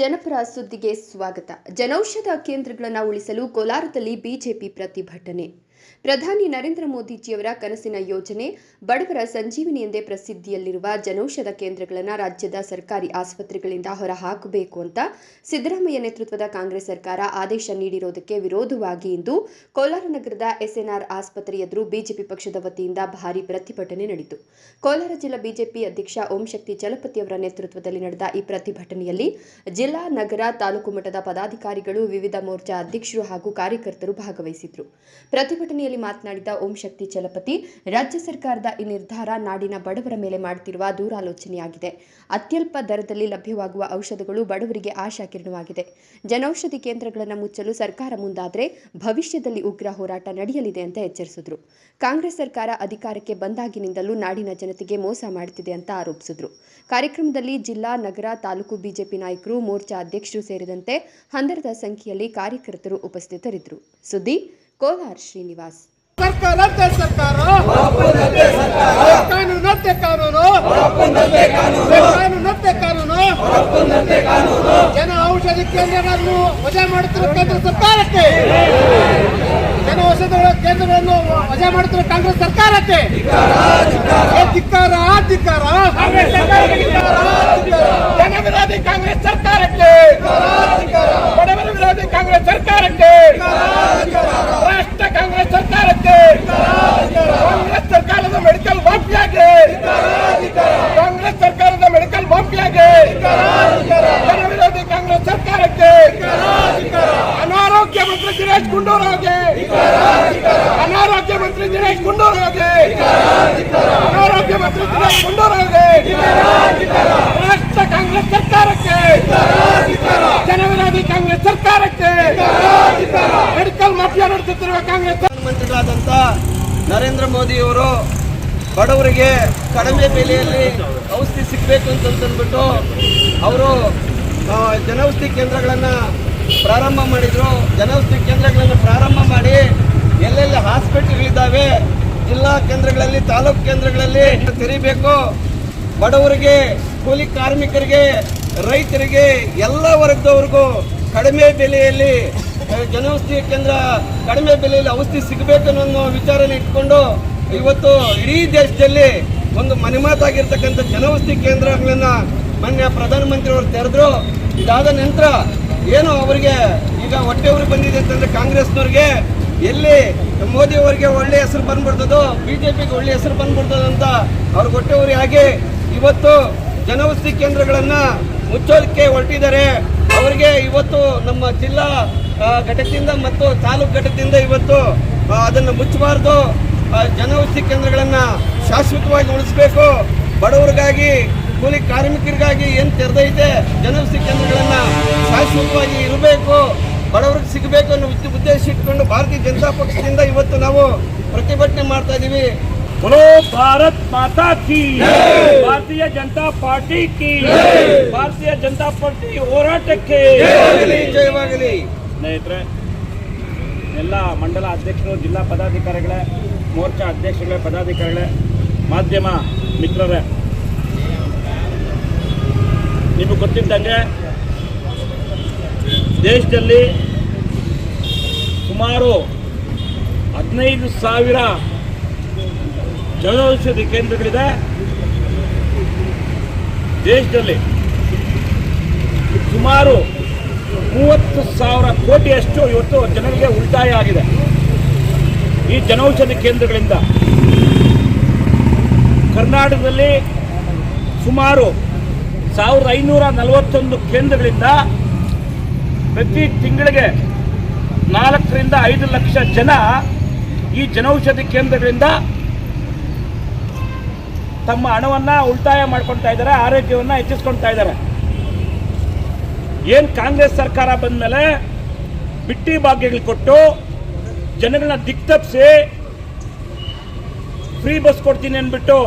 ಜನಪರ ಸುದ್ದಿಗೆ ಸ್ವಾಗತ. ಜನೌಷಧ ಕೇಂದ್ರಗಳನ್ನು ಉಳಿಸಲು ಕೋಲಾರದಲ್ಲಿ ಬಿಜೆಪಿ ಪ್ರತಿಭಟನೆ. ಪ್ರಧಾನಿ ನರೇಂದ್ರ ಮೋದಿಜಿಯವರ ಕನಸಿನ ಯೋಜನೆ, ಬಡವರ ಸಂಜೀವಿನಿ ಎಂದೇ ಪ್ರಸಿದ್ಧಿಯಲ್ಲಿರುವ ಜನೌಷಧ ಕೇಂದ್ರಗಳನ್ನು ರಾಜ್ಯದ ಸರ್ಕಾರಿ ಆಸ್ಪತ್ರೆಗಳಿಂದ ಹೊರಹಾಕಬೇಕು ಅಂತ ಸಿದ್ದರಾಮಯ್ಯ ನೇತೃತ್ವದ ಕಾಂಗ್ರೆಸ್ ಸರ್ಕಾರ ಆದೇಶ ನೀಡಿರುವುದಕ್ಕೆ ವಿರೋಧವಾಗಿ ಇಂದು ಕೋಲಾರ ನಗರದ ಎಸ್ಎನ್ಆರ್ ಆಸ್ಪತ್ರೆ ಎದುರು ಬಿಜೆಪಿ ಪಕ್ಷದ ವತಿಯಿಂದ ಭಾರೀ ಪ್ರತಿಭಟನೆ ನಡೆಯಿತು ಕೋಲಾರ ಜಿಲ್ಲಾ ಬಿಜೆಪಿ ಅಧ್ಯಕ್ಷ ಓಂ ಶಕ್ತಿ ಚಲಪತಿ ಅವರ ನೇತೃತ್ವದಲ್ಲಿ ನಡೆದ ಈ ಪ್ರತಿಭಟನೆಯಲ್ಲಿ ಜಿಲ್ಲಾ, ನಗರ, ತಾಲೂಕು ಮಟ್ಟದ ಪದಾಧಿಕಾರಿಗಳು, ವಿವಿಧ ಮೋರ್ಚಾ ಅಧ್ಯಕ್ಷರು ಹಾಗೂ ಕಾರ್ಯಕರ್ತರು ಭಾಗವಹಿಸಿದ್ರು. ಪ್ರತಿಭಟನೆಯಲ್ಲಿ ಮಾತನಾಡಿದ ಓಂ ಶಕ್ತಿ ಚಲಪತಿ, ರಾಜ್ಯ ಸರ್ಕಾರದ ಈ ನಿರ್ಧಾರ ನಾಡಿನ ಬಡವರ ಮೇಲೆ ಮಾಡುತ್ತಿರುವ ದೂರಾಲೋಚನೆಯಾಗಿದೆ. ಅತ್ಯಲ್ಪ ದರದಲ್ಲಿ ಲಭ್ಯವಾಗುವ ಔಷಧಗಳು ಬಡವರಿಗೆ ಆಶಾಕಿರಣವಾಗಿದೆ. ಜನೌಷಧಿ ಕೇಂದ್ರಗಳನ್ನು ಮುಚ್ಚಲು ಸರ್ಕಾರ ಮುಂದಾದರೆ ಭವಿಷ್ಯದಲ್ಲಿ ಉಗ್ರ ಹೋರಾಟ ನಡೆಯಲಿದೆ ಅಂತ ಎಚ್ಚರಿಸಿದ್ರು. ಕಾಂಗ್ರೆಸ್ ಸರ್ಕಾರ ಅಧಿಕಾರಕ್ಕೆ ಬಂದಾಗಿನಿಂದಲೂ ನಾಡಿನ ಜನತೆಗೆ ಮೋಸ ಮಾಡುತ್ತಿದೆ ಅಂತ ಆರೋಪಿಸಿದ್ರು. ಕಾರ್ಯಕ್ರಮದಲ್ಲಿ ಜಿಲ್ಲಾ, ನಗರ, ತಾಲೂಕು ಬಿಜೆಪಿ ನಾಯಕರು, ಮೋರ್ಚಾ ಅಧ್ಯಕ್ಷರು ಸೇರಿದಂತೆ ಹಂದರದ ಸಂಖ್ಯೆಯಲ್ಲಿ ಕಾರ್ಯಕರ್ತರು ಉಪಸ್ಥಿತರಿದ್ದರು. ಸುದ್ದಿ ಕೋಲಾರ್ ಶ್ರೀನಿವಾಸ್. ಸರ್ಕಾರದ್ದೇ ಸರ್ಕಾರ. ಕಾನೂನದ್ದೇ ಕಾನೂನು. ಕಾನೂನದ್ದೇ ಕಾನೂನು. ಜನ ಔಷಧಿ ಕೇಂದ್ರಗಳನ್ನು ವಜಾ ಮಾಡುತ್ತಿರುವ ಕೇಂದ್ರ ಸರ್ಕಾರಕ್ಕೆ. ಜನ ಔಷಧ ಕೇಂದ್ರಗಳನ್ನು ವಜಾ ಮಾಡುತ್ತಿರುವ ಕಾಂಗ್ರೆಸ್ ಸರ್ಕಾರಕ್ಕೆ. ಧಿಕ್ಕಾರ ಧಿಕ್ಕಾರ ಜನ ವಿರೋಧಿ ಕಾಂಗ್ರೆಸ್ ಸರ್ಕಾರಕ್ಕೆ ಬಡವರ ವಿರೋಧಿ ಕಾಂಗ್ರೆಸ್ ಸರ್ಕಾರಕ್ಕೆ ರಾಷ್ಟ್ರ ಕಾಂಗ್ರೆಸ್ ಸರ್ಕಾರಕ್ಕೆ ಕಾಂಗ್ರೆಸ್ ಸರ್ಕಾರದ ಮೆಡಿಕಲ್ ಮಾಫಿಯಾಗೆ ಕಾಂಗ್ರೆಸ್ ಸರ್ಕಾರದ ಮೆಡಿಕಲ್ ಮಾಫಿಯಾಗೆ ಜನ ವಿರೋಧಿ ಕಾಂಗ್ರೆಸ್ ಸರ್ಕಾರಕ್ಕೆ ಅನಾರೋಗ್ಯ ಮಂತ್ರಿ ದಿನೇಶ್ ಗುಂಡೂರಾವ್ಗೆ ಅನಾರೋಗ್ಯ ಮಂತ್ರಿ ದಿನೇಶ್ ಗುಂಡೂರಾವ್ಗೆ ಅನಾರೋಗ್ಯ ಮಂತ್ರಿ ದಿನೇಶ್ ಗುಂಡೂರಾವ್ಗೆ ರಾಷ್ಟ್ರ ಕಾಂಗ್ರೆಸ್ ಸರ್ಕಾರಕ್ಕೆ? ಜನವಿರೋಧಿ ಕಾಂಗ್ರೆಸ್ ಸರ್ಕಾರಕ್ಕೆ? ಮೆಡಿಕಲ್ ಮಾಫಿಯಾ ನಡೆಸುತ್ತಿರುವ ಕಾಂಗ್ರೆಸ್ ಪ್ರಧಾನಮಂತ್ರಿಗಳಾದಂಥ ನರೇಂದ್ರ ಮೋದಿಯವರು ಬಡವರಿಗೆ ಕಡಿಮೆ ಬೆಲೆಯಲ್ಲಿ ಔಷಧಿ ಸಿಗಬೇಕು ಅಂತಂದ್ಬಿಟ್ಟು ಅವರು ಜನೌಷಧಿ ಕೇಂದ್ರಗಳನ್ನು ಪ್ರಾರಂಭ ಮಾಡಿದರು. ಜನೌಷಧಿ ಕೇಂದ್ರಗಳನ್ನು ಪ್ರಾರಂಭ ಮಾಡಿ ಎಲ್ಲೆಲ್ಲಿ ಹಾಸ್ಪಿಟ್ಲ್ಗಳಿದ್ದಾವೆ, ಜಿಲ್ಲಾ ಕೇಂದ್ರಗಳಲ್ಲಿ, ತಾಲೂಕು ಕೇಂದ್ರಗಳಲ್ಲಿ ತೆರಿಬೇಕು. ಬಡವರಿಗೆ, ಕೂಲಿ ಕಾರ್ಮಿಕರಿಗೆ, ರೈತರಿಗೆ ಎಲ್ಲ ವರ್ಗದವ್ರಿಗೂ ಕಡಿಮೆ ಬೆಲೆಯಲ್ಲಿ ಜನೌಷಧಿ ಕೇಂದ್ರ ಕಡಿಮೆ ಬೆಲೆಯಲ್ಲಿ ಔಷಧಿ ಸಿಗಬೇಕು ಅನ್ನೋ ವಿಚಾರನ ಇಟ್ಕೊಂಡು ಇವತ್ತು ಇಡೀ ದೇಶದಲ್ಲಿ ಒಂದು ಮನೆಮಾತಾಗಿರ್ತಕ್ಕಂಥ ಜನೌಷಧಿ ಕೇಂದ್ರಗಳನ್ನು ಮಾನ್ಯ ಪ್ರಧಾನಮಂತ್ರಿಯವರು ತೆರೆದ್ರು. ಇದಾದ ನಂತರ ಏನು ಅವರಿಗೆ ಈಗ ಹೊಟ್ಟೆವ್ರು ಬಂದಿದೆ ಅಂತಂದ್ರೆ ಕಾಂಗ್ರೆಸ್ನವ್ರಿಗೆ ಎಲ್ಲಿ ಮೋದಿ ಅವರಿಗೆ ಒಳ್ಳೆ ಹೆಸರು ಬಂದ್ಬಿಡ್ತದೋ, ಬಿಜೆಪಿಗೆ ಒಳ್ಳೆ ಹೆಸರು ಬಂದ್ಬಿಡ್ತದ ಅಂತ ಅವ್ರಿಗೆ ಹೊಟ್ಟೆವ್ರಿ ಹಾಗೆ ಇವತ್ತು ಜನವಸತಿ ಕೇಂದ್ರಗಳನ್ನ ಮುಚ್ಚೋದಕ್ಕೆ ಹೊರಟಿದ್ದಾರೆ. ಅವರಿಗೆ ಇವತ್ತು ನಮ್ಮ ಜಿಲ್ಲಾ ಘಟಕದಿಂದ ಮತ್ತು ತಾಲೂಕು ಘಟಕದಿಂದ ಇವತ್ತು ಅದನ್ನು ಮುಚ್ಚಬಾರ್ದು. ಜನವಸತಿ ಕೇಂದ್ರಗಳನ್ನ ಶಾಶ್ವತವಾಗಿ ಉಳಿಸ್ಬೇಕು. ಬಡವರಿಗಾಗಿ ಕೂಲಿ ಕಾರ್ಮಿಕರಿಗಾಗಿ ಏನು ತೆರೆದೈತೆ ಜನೌಷಧಿ ಕೇಂದ್ರಗಳನ್ನ ಶಾಶ್ವತವಾಗಿ ಇರಬೇಕು ಬಡವರಿಗೆ ಸಿಗಬೇಕು ಅನ್ನೋ ಉದ್ದ- ಉದ್ದೇಶ ಇಟ್ಕೊಂಡು ಭಾರತೀಯ ಜನತಾ ಪಕ್ಷದಿಂದ ಇವತ್ತು ನಾವು ಪ್ರತಿಭಟನೆ ಮಾಡ್ತಾ ಇದ್ದೀವಿ बोलो भारत माता की ಭಾರತೀಯ ಜನತಾ ಪಾರ್ಟಿ ಕಿ ಭಾರತೀಯ ಜನತಾ ಪಾರ್ಟಿ ಹೋರಾಟಕ್ಕೆ ಜಯವಾಗಲಿ, ಜಯವಾಗಲಿ ಸ್ನೇಹಿತರೆ ಎಲ್ಲ ಮಂಡಲ ಅಧ್ಯಕ್ಷರು ಜಿಲ್ಲಾ ಪದಾಧಿಕಾರಿಗಳೇ ಮೋರ್ಚಾ ಅಧ್ಯಕ್ಷಗಳೇ ಪದಾಧಿಕಾರಿಗಳೇ ಮಾಧ್ಯಮ ಮಿತ್ರರೇ ನಿಮಗೆ ಗೊತ್ತಿದ್ದಂಗೆ ದೇಶದಲ್ಲಿ ಸುಮಾರು ಹದಿನೈದು ಸಾವಿರ ಜನೌಷಧಿ ಕೇಂದ್ರಗಳಿದೆ. ದೇಶದಲ್ಲಿ ಸುಮಾರು ಮೂವತ್ತು ಸಾವಿರ ಕೋಟಿಯಷ್ಟು ಇವತ್ತು ಜನರಿಗೆ ಉಳಿತಾಯ ಆಗಿದೆ. ಈ ಜನೌಷಧಿ ಕೇಂದ್ರಗಳಿಂದ ಕರ್ನಾಟಕದಲ್ಲಿ ಸುಮಾರು ಸಾವಿರದ ಐನೂರ ನಲವತ್ತೊಂದು ಕೇಂದ್ರಗಳಿಂದ ಪ್ರತಿ ತಿಂಗಳಿಗೆ ನಾಲ್ಕರಿಂದ ಐದು ಲಕ್ಷ ಜನ ಈ ಜನೌಷಧಿ ಕೇಂದ್ರಗಳಿಂದ ತಮ್ಮ ಹಣವನ್ನು ಉಳಿತಾಯ ಮಾಡ್ಕೊಳ್ತಾ ಇದ್ದಾರೆ, ಆರೋಗ್ಯವನ್ನ ಹೆಚ್ಚಿಸ್ಕೊಳ್ತಾ ಇದ್ದಾರೆ. ಏನು ಕಾಂಗ್ರೆಸ್ ಸರ್ಕಾರ ಬಂದ ಮೇಲೆ ಬಿಟ್ಟಿ ಭಾಗ್ಯಗಳು ಕೊಟ್ಟು ಜನಗಳನ್ನ ದಿಕ್ತಪ್ಪಿಸಿ ಫ್ರೀ ಬಸ್ ಕೊಡ್ತೀನಿ ಅಂದ್ಬಿಟ್ಟು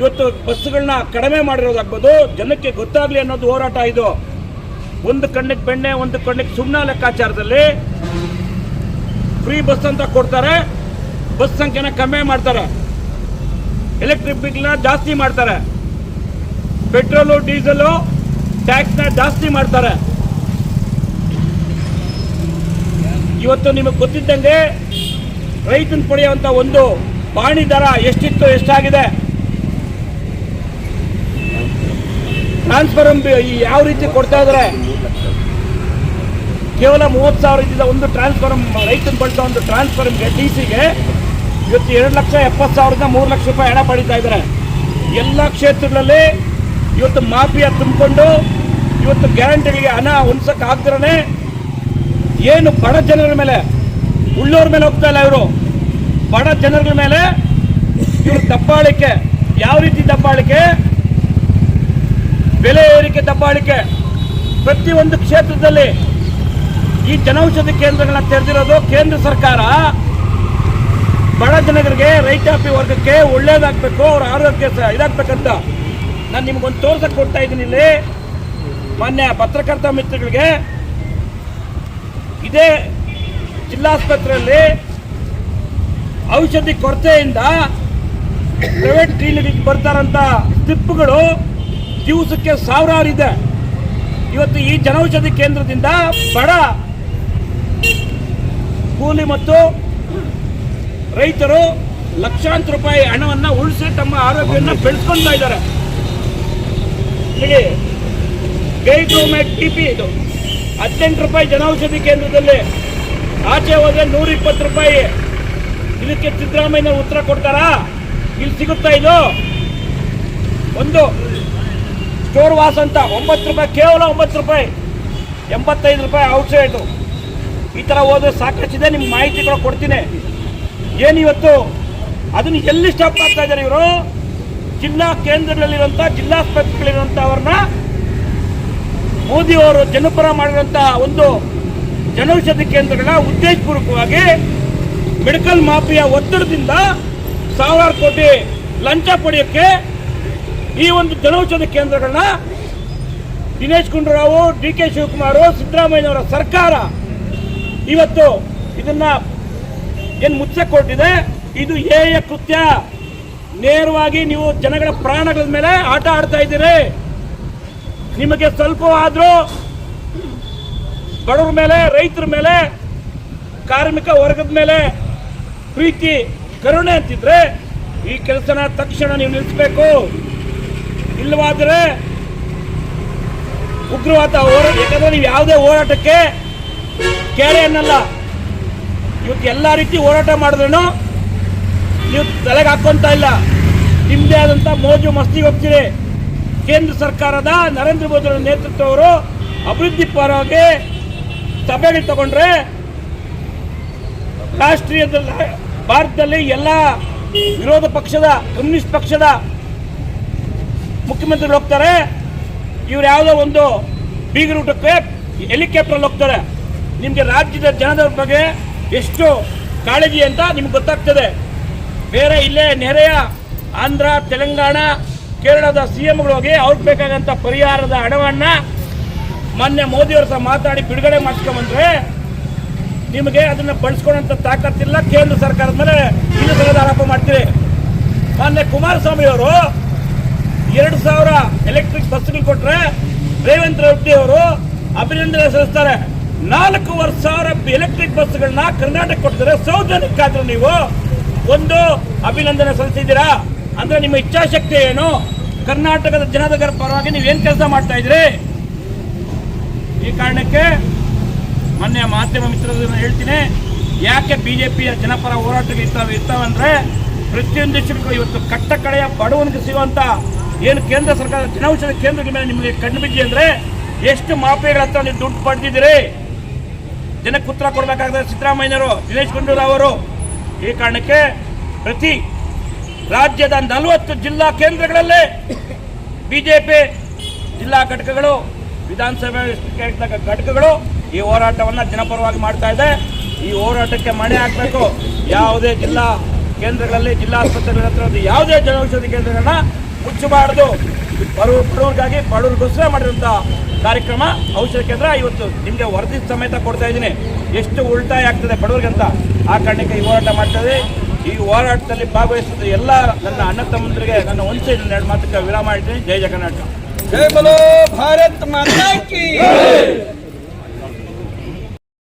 ಇವತ್ತು ಬಸ್ಗಳನ್ನ ಕಡಿಮೆ ಮಾಡಿರೋದಾಗ್ಬೋದು, ಜನಕ್ಕೆ ಗೊತ್ತಾಗ್ಲಿ ಅನ್ನೋದು ಹೋರಾಟ ಇದು. ಒಂದು ಕಣ್ಣಿಗೆ ಬೆಣ್ಣೆ, ಒಂದು ಕಣ್ಣಿಗೆ ಸುಣ್ಣ ಲೆಕ್ಕಾಚಾರದಲ್ಲಿ ಫ್ರೀ ಬಸ್ ಅಂತ ಕೊಡ್ತಾರೆ, ಬಸ್ ಸಂಖ್ಯೆನ ಕಮ್ಮಿ ಮಾಡ್ತಾರೆ. ಎಲೆಕ್ಟ್ರಿಕ್ ಬಿಲ್ನ ಜಾಸ್ತಿ ಮಾಡ್ತಾರೆ. ಪೆಟ್ರೋಲು, ಡೀಸೆಲು, ಟ್ಯಾಕ್ಸ್ನ ಜಾಸ್ತಿ ಮಾಡ್ತಾರೆ. ಇವತ್ತು ನಿಮಗೆ ಗೊತ್ತಿದ್ದಂಗೆ ರೈತನ ಪಡೆಯುವಂಥ ಒಂದು ಪಾಣಿ ದರ ಎಷ್ಟಿತ್ತು, ಎಷ್ಟಾಗಿದೆ? ಟ್ರಾನ್ಸ್ಫರಮ್ ಈ ಯಾವ ರೀತಿ ಕೊಡ್ತಾ ಇದ್ದಾರೆ ಕೇವಲ ಮೂವತ್ತು ಸಾವಿರ ಒಂದು ಟ್ರಾನ್ಸ್ಫಾರ್ಮ್ ರೈತನ ಬಳಸೋ ಒಂದು ಟ್ರಾನ್ಸ್ಫಾರ್ಮ್ಗೆ ಡಿ ಸಿಗೆ ಇವತ್ತು ಎರಡು ಲಕ್ಷ ಎಪ್ಪತ್ತು ಸಾವಿರದಿಂದ ಮೂರು ಲಕ್ಷ ರೂಪಾಯಿ ಹಣ ಪಡೀತಾ ಇದ್ದಾರೆ ಎಲ್ಲ ಕ್ಷೇತ್ರಗಳಲ್ಲಿ ಇವತ್ತು ಮಾಫಿಯಾ ತುಂಬಿಕೊಂಡು ಇವತ್ತು ಗ್ಯಾರಂಟಿಗಳಿಗೆ ಹಣ ಉಣ್ಸಕ್ಕೆ ಆಗ್ದಿರೇ ಏನು ಬಡ ಜನರ ಮೇಲೆ, ಉಳ್ಳೋರ ಮೇಲೆ ಹೋಗ್ತಾ ಇಲ್ಲ ಇವರು. ಬಡ ಜನರ ಮೇಲೆ ಇವರು ದಬ್ಬಾಳಿಕೆ, ಯಾವ ರೀತಿ ದಬ್ಬಾಳಿಕೆ? ಬೆಲೆ ಏರಿಕೆ ದಬ್ಬಾಳಿಕೆ ಪ್ರತಿಯೊಂದು ಕ್ಷೇತ್ರದಲ್ಲಿ ಈ ಜನೌಷಧಿ ಕೇಂದ್ರಗಳನ್ನ ತೆರೆದಿರೋದು ಕೇಂದ್ರ ಸರ್ಕಾರ. ಬಡ ಜನಗಳಿಗೆ ರೈತಾಪಿ ವರ್ಗಕ್ಕೆ ಒಳ್ಳೇದಾಗಬೇಕು, ಅವ್ರ ಆರೋಗ್ಯ ಇದಾಗಬೇಕಂತ ನಾನು ನಿಮ್ಗೊಂದು ತೋರ್ಸಕ್ಕೆ ಕೊಡ್ತಾ ಇದ್ದೀನಿ ಇಲ್ಲಿ. ಮಾನ್ಯ ಪತ್ರಕರ್ತ ಮಿತ್ರಗಳಿಗೆ ಇದೇ ಜಿಲ್ಲಾಸ್ಪತ್ರೆಯಲ್ಲಿ ಔಷಧಿ ಕೊರತೆಯಿಂದ ಪ್ರೈವೇಟ್ ಕ್ಲಿನಿಕ್ ಬರ್ತಾರಂತ ಸ್ಲಿಪ್ಗಳು ದಿವಸಕ್ಕೆ ಸಾವಿರಾರು ಇದೆ ಇವತ್ತು ಈ ಜನೌಷಧಿ ಕೇಂದ್ರದಿಂದ ಬಡ ಕೂಲಿ ಮತ್ತು ರೈತರು ಲಕ್ಷಾಂತರ ರೂಪಾಯಿ ಹಣವನ್ನು ಉಳಿಸಿ ತಮ್ಮ ಆರೋಗ್ಯವನ್ನು ಬೆಳೆಸ್ಕೊಳ್ತಾ ಇದ್ದಾರೆ. ಗೈಡ್ರೋಮ್ಯಾಕ್ ಟಿ ಪಿ ಇದು. ಹದಿನೆಂಟು ರೂಪಾಯಿ ಜನೌಷಧಿ ಕೇಂದ್ರದಲ್ಲಿ. ಆಚೆ ಹೋದ್ರೆ ನೂರ ಇಪ್ಪತ್ತು ರೂಪಾಯಿ. ಇದಕ್ಕೆ ಸಿದ್ದರಾಮಯ್ಯ ಉತ್ತರ ಕೊಡ್ತಾರಾ? ಇಲ್ಲಿ ಸಿಗುತ್ತಾ ಇದು? ಒಂದು. ಸ್ಟೋರ್ ವಾಸ್ ಅಂತ ಒಂಬತ್ತು ರೂಪಾಯಿ, ಕೇವಲ ಒಂಬತ್ತು ರೂಪಾಯಿ, ಎಂಬತ್ತೈದು ರೂಪಾಯಿ ಔಟ್ಸೈಡು ಈ ಥರ ಹೋದ್ರೆ ಸಾಕಷ್ಟಿದೆ, ನಿಮ್ಗೆ ಮಾಹಿತಿ ಕೂಡ ಕೊಡ್ತೀನಿ. ಏನು ಇವತ್ತು? ಅದನ್ನು ಎಲ್ಲಿ ಸ್ಟಾಪ್ ಮಾಡ್ತಾ ಇದ್ದಾರೆ ಇವರು? ಜಿಲ್ಲಾ ಕೇಂದ್ರಗಳಲ್ಲಿರುವಂಥ ಜಿಲ್ಲಾಸ್ಪತ್ರೆಗಳಿರುವಂಥವ್ರನ್ನ ಮೋದಿ ಅವರು ಜನಪರ ಮಾಡಿರುವಂಥ ಒಂದು ಜನೌಷಧಿ ಕೇಂದ್ರಗಳ ಉದ್ದೇಶಪೂರ್ವಕವಾಗಿ ಮೆಡಿಕಲ್ ಮಾಫಿಯಾ ಒತ್ತಡದಿಂದ ಸಾವಿರಾರು ಕೋಟಿ ಲಂಚ ಪಡೆಯೋಕ್ಕೆ ಈ ಒಂದು ಜನೌಷಧಿ ಕೇಂದ್ರಗಳನ್ನ ದಿನೇಶ್ ಗುಂಡೂರಾವ್ ಡಿ ಕೆ ಶಿವಕುಮಾರ್, ಸಿದ್ದರಾಮಯ್ಯನವರ ಸರ್ಕಾರ ಇವತ್ತು ಇದನ್ನ ಏನು ಮುಚ್ಚಕ್ಕೆ ಕೊಟ್ಟಿದೆ? ಇದು ಏಯ ಕೃತ್ಯ. ನೇರವಾಗಿ ನೀವು ಜನಗಳ ಪ್ರಾಣಗಳ ಮೇಲೆ ಆಟ ಆಡ್ತಾ ಇದ್ದೀರಿ. ನಿಮಗೆ ಸ್ವಲ್ಪ ಆದರೂ ಬಡವರ ಮೇಲೆ, ರೈತರ ಮೇಲೆ, ಕಾರ್ಮಿಕ ವರ್ಗದ ಮೇಲೆ ಪ್ರೀತಿ, ಕರುಣೆ ಅಂತಿದ್ರೆ ಈ ಕೆಲಸನ ತಕ್ಷಣ ನೀವು ನಿಲ್ಲಿಸಬೇಕು ಇಲ್ಲವಾದರೆ ಉಗ್ರವಾದ ಹೋರಾಟ ಯಾಕಂದ್ರೆ ನೀವು ಯಾವುದೇ ಹೋರಾಟಕ್ಕೆ ಕೇರೆ ಅನ್ನಲ್ಲ ಇವತ್ತು ಎಲ್ಲ ರೀತಿ ಹೋರಾಟ ಮಾಡಿದ್ರು ನೀವು ತಲೆಗೆ ಹಾಕೊಂತ ಇಲ್ಲ. ನಿಮ್ಮದೇ ಆದಂಥ ಮೋಜು ಮಸ್ತಿಗೆ ಹೋಗ್ತೀರಿ. ಕೇಂದ್ರ ಸರ್ಕಾರದ ನರೇಂದ್ರ ಮೋದಿ ಅವರ ನೇತೃತ್ವವರು ಅಭಿವೃದ್ಧಿ ಪರವಾಗಿ ಸಭೆಗೆ ತಗೊಂಡ್ರೆ ರಾಷ್ಟ್ರೀಯದಲ್ಲಿ ಭಾರತದಲ್ಲಿ ಎಲ್ಲ ವಿರೋಧ ಪಕ್ಷದ, ಕಮ್ಯುನಿಸ್ಟ್ ಪಕ್ಷದ ಮುಖ್ಯಮಂತ್ರಿಗಳು ಹೋಗ್ತಾರೆ. ಇವ್ರು ಯಾವುದೋ ಒಂದು ಬೀಗರೂಟಕ್ಕೆ ಹೆಲಿಕಾಪ್ಟ್ರಲ್ಲಿ ಹೋಗ್ತಾರೆ. ನಿಮಗೆ ರಾಜ್ಯದ ಜನರ ಬಗ್ಗೆ ಎಷ್ಟು ಕಾಳಜಿ ಅಂತ ನಿಮ್ಗೆ ಗೊತ್ತಾಗ್ತದೆ. ಬೇರೆ ಇಲ್ಲೇ ನೆರೆಯ ಆಂಧ್ರ, ತೆಲಂಗಾಣ, ಕೇರಳದ ಸಿ ಎಂಗಳು ಹೋಗಿ ಅವ್ರಿಗೆ ಬೇಕಾಗಂಥ ಪರಿಹಾರದ ಹಣವನ್ನು ಮೊನ್ನೆ ಮೋದಿಯವ್ರ ಸಹ ಮಾತಾಡಿ ಬಿಡುಗಡೆ ಮಾಡಿಸ್ಕೊಂಬಂದ್ರೆ ನಿಮಗೆ ಅದನ್ನು ಬಳಸ್ಕೊಳ್ಳೋಂಥ ತಾಕತ್ತಿಲ್ಲ. ಕೇಂದ್ರ ಸರ್ಕಾರದ ಮೇಲೆ ಸಲದ ಆರೋಪ ಮಾಡ್ತೀರಿ. ಮೊನ್ನೆ ಕುಮಾರಸ್ವಾಮಿ ಅವರು ಎರಡು ಸಾವಿರ ಎಲೆಕ್ಟ್ರಿಕ್ ಬಸ್ಗಳು ಕೊಟ್ರೆ ರೇವಂತ್ ರೆಡ್ಡಿ ಅವರು ಅಭಿನಂದನೆ ಸಲ್ಲಿಸ್ತಾರೆ. ನಾಲ್ಕೂವರೆ ಸಾವಿರ ಎಲೆಕ್ಟ್ರಿಕ್ ಬಸ್ಗಳನ್ನ ಕರ್ನಾಟಕ ಕೊಡ್ತಾರೆ ಸೌಜನ್ಯಕ್ಕೆ ಆದ್ರೂ ನೀವು ಒಂದು ಅಭಿನಂದನೆ ಸಲ್ಲಿಸಿದ್ದೀರಾ? ಅಂದ್ರೆ ನಿಮ್ಮ ಇಚ್ಛಾಶಕ್ತಿ ಏನು? ಕರ್ನಾಟಕದ ಜನದ ಪರವಾಗಿ ನೀವು ಏನ್ ಕೆಲಸ ಮಾಡ್ತಾ ಇದ್ರಿ ಈ ಕಾರಣಕ್ಕೆ ಮೊನ್ನೆ ಮಾಧ್ಯಮ ಮಿತ್ರರನ್ನ ಹೇಳ್ತೀನಿ. ಯಾಕೆ ಬಿಜೆಪಿಯ ಜನಪರ ಹೋರಾಟಕ್ಕೆ ಇರ್ತಾವೆ ಇರ್ತಾವಂದ್ರೆ ಪ್ರತಿಯೊಂದು ಇವತ್ತು ಕಟ್ಟ ಕಡೆಯ ಬಡವನಿಗೆ ಸಿಗುವಂತ ಏನು ಕೇಂದ್ರ ಸರ್ಕಾರ ಜನೌಷಧಿ ಕೇಂದ್ರಗಳ ಮೇಲೆ ನಿಮಗೆ ಕಣ್ಣು ಬಿದ್ದಿ ಅಂದ್ರೆ ಎಷ್ಟು ಮಾಫಿಯಗಳ ಹತ್ರ ನೀವು ದುಡ್ಡು ಪಡೆದಿದ್ದೀರಿ? ಜನಕ್ಕೆ ಉತ್ತರ ಕೊಡಬೇಕಾಗ್ತದೆ. ಸಿದ್ದರಾಮಯ್ಯನವರು, ದಿನೇಶ್ ಗುಂಡೂರಾವ್ ಅವರು. ಈ ಕಾರಣಕ್ಕೆ ಪ್ರತಿ ರಾಜ್ಯದ ನಲವತ್ತು ಜಿಲ್ಲಾ ಕೇಂದ್ರಗಳಲ್ಲೇ ಬಿಜೆಪಿ ಜಿಲ್ಲಾ ಘಟಕಗಳು, ವಿಧಾನಸಭೆ ಘಟಕಗಳು ಈ ಹೋರಾಟವನ್ನು ಜನಪರವಾಗಿ ಮಾಡ್ತಾ ಇದೆ. ಈ ಹೋರಾಟಕ್ಕೆ ಮಣೆ ಹಾಕಬೇಕು. ಯಾವುದೇ ಜಿಲ್ಲಾ ಕೇಂದ್ರಗಳಲ್ಲಿ ಜಿಲ್ಲಾ ಆಸ್ಪತ್ರೆಗಳ ಹತ್ರ ಯಾವುದೇ ಜನೌಷಧಿ ಕೇಂದ್ರಗಳನ್ನ ಮುಚ್ಚಬಾರದು. ಬಡವ ಬಡವ್ರಿಗಾಗಿ ಬಡವ್ರಿಗೋಸ್ಕರ ಮಾಡಿರುವಂಥ ಕಾರ್ಯಕ್ರಮ ಔಷಧ ಕೇಂದ್ರ ಇವತ್ತು ನಿಮಗೆ ವರದಿ ಸಮೇತ ಕೊಡ್ತಾ ಇದ್ದೀನಿ. ಎಷ್ಟು ಉಳಿತಾಯ ಆಗ್ತದೆ ಬಡವ್ರಿಗಂತ ಆ ಕಾರಣಕ್ಕೆ ಈ ಹೋರಾಟ ಮಾಡ್ತದೆ ಈ ಹೋರಾಟದಲ್ಲಿ ಭಾಗವಹಿಸಿದ ಎಲ್ಲ ನನ್ನ ಅಣ್ಣ ತಮ್ಮಂದರಿಗೆ ನನ್ನ ಒಂದು ಎರಡು ಮಾತುಕ ವಿರಾಮ ಇಡ್ತೀನಿ ಜೈ ಜಗನ್ನಾಥ. ಜೈ ಬಲೋ ಭಾರತ್ ಮಾತಾ